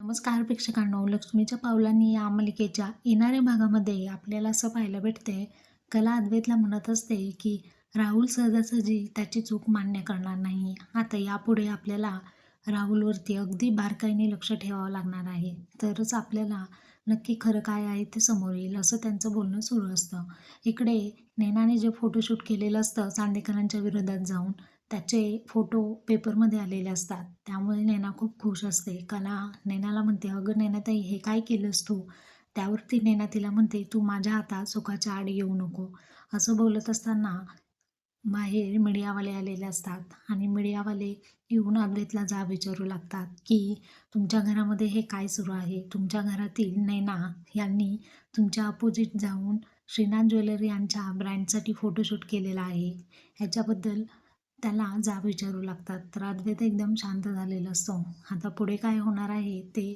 नमस्कार प्रेक्षकांनो लक्ष्मीच्या पावलांनी या मालिकेच्या येणाऱ्या भागामध्ये आपल्याला असं पाहायला भेटते कला अद्वैतला म्हणत असते की राहुल सहजासहजी त्याची चूक मान्य करणार नाही. आता यापुढे आपल्याला राहुलवरती अगदी बारकाईने लक्ष ठेवावं लागणार आहे. तरच आपल्याला नक्की खरं काय आहे ते समोर येईल असं त्यांचं बोलणं सुरू असतं. इकडे नैनाने जे फोटोशूट केलेलं असतं चांदेकरांच्या विरोधात जाऊन त्याचे फोटो पेपरमध्ये आलेले असतात. त्यामुळे नैना खूप खुश असते. कला नैनाला म्हणते अगं नैनाताई हे काय केलंस तू? त्यावरती नैना तिला म्हणते तू माझ्या हातात सुखाच्या आड येऊ नको. असं बोलत असताना बाहेर मीडियावाले आलेले असतात आणि मीडियावाले येऊन अद्वैतला जा विचारू लागतात की तुमच्या घरामध्ये हे काय सुरू आहे? तुमच्या घरातील नैना यांनी तुमच्या अपोजिट जाऊन श्रीनाथ ज्वेलरी यांच्या ब्रँडसाठी फोटोशूट केलेला आहे. ह्याच्याबद्दल त्याला जाब विचारू लागतात. तर अद्वैत एकदम शांत झालेला असतो. आता पुढे काय होणार आहे ते